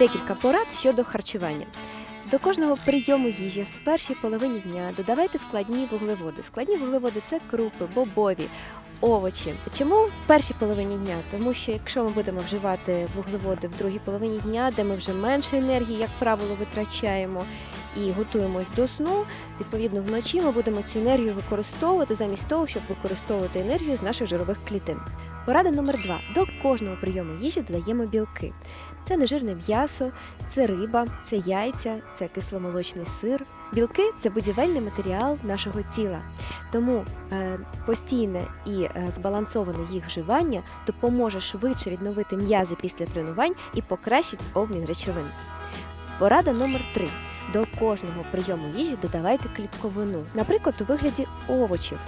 декілька порад щодо харчування. До кожного прийому їжі в першій половині дня додавайте складні вуглеводи. Складні вуглеводи це крупи, бобові, овочі. Чому в першій половині дня? Тому що якщо ми будемо вживати вуглеводи в другій половині дня, де ми вже менше енергії, як правило, витрачаємо і готуємось до сну, відповідно вночі ми будемо цю енергію використовувати замість того, щоб використовувати енергію з наших жирових клітин. Порада номер два: до кожного прийому їжі додаємо білки. Це нежирне м'ясо, це риба, це яйця, це кисломолочний сир. Білки це будівельний матеріал нашого тіла. Тому е, постійне і е, збалансоване їх вживання допоможе швидше відновити м'язи після тренувань і покращить обмін речовин. Порада номер 3. До кожного прийому їжі додавайте клітковину, наприклад, у вигляді овочів.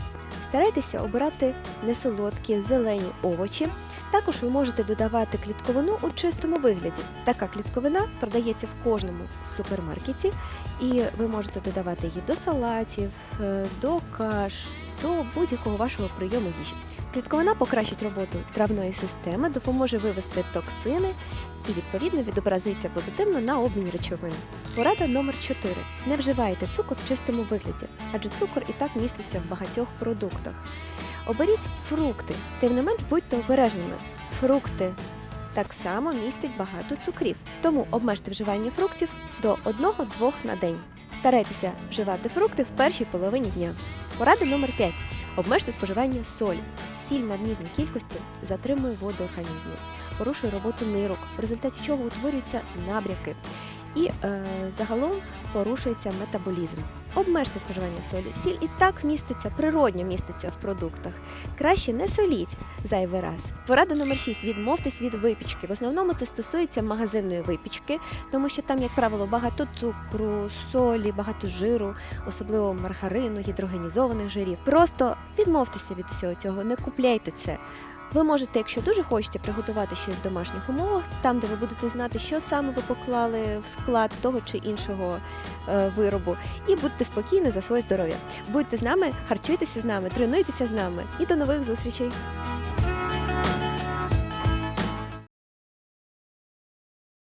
Старайтеся обирати несолодкі зелені овочі. Також ви можете додавати клітковину у чистому вигляді. Така клітковина продається в кожному супермаркеті, і ви можете додавати її до салатів, е, до каш, до будь-якого вашого прийому їжі. Клітковина покращить роботу травної системи, допоможе вивести токсини і відповідно відобразиться позитивно на обмін речовин. Порада номер 4. Не вживайте цукор в чистому вигляді, адже цукор і так міститься в багатьох продуктах. Оберіть фрукти, тим не менш будьте обережними. Фрукти так само містять багато цукрів, тому обмежте вживання фруктів до 1-2 на день. Старайтеся вживати фрукти в першій половині дня. Порада номер 5. Обмежте споживання солі. Сіль надмірній кількості затримує воду організму, порушує роботу нирок, в результаті чого утворюються набряки і е, загалом порушується метаболізм. Обмежте споживання солі. Сіль і так міститься, природньо міститься в продуктах. Краще не соліть зайвий раз. Порада номер 6. Відмовтесь від випічки. В основному це стосується магазинної випічки, тому що там, як правило, багато цукру, солі, багато жиру, особливо маргарину, гідрогенізованих жирів. Просто відмовтеся від усього цього, не купляйте це. Ви можете, якщо дуже хочете, приготувати щось в домашніх умовах, там, де ви будете знати, що саме ви поклали в склад того чи іншого е, виробу, і будьте спокійні за своє здоров'я. Будьте з нами, харчуйтеся з нами, тренуйтеся з нами і до нових зустрічей!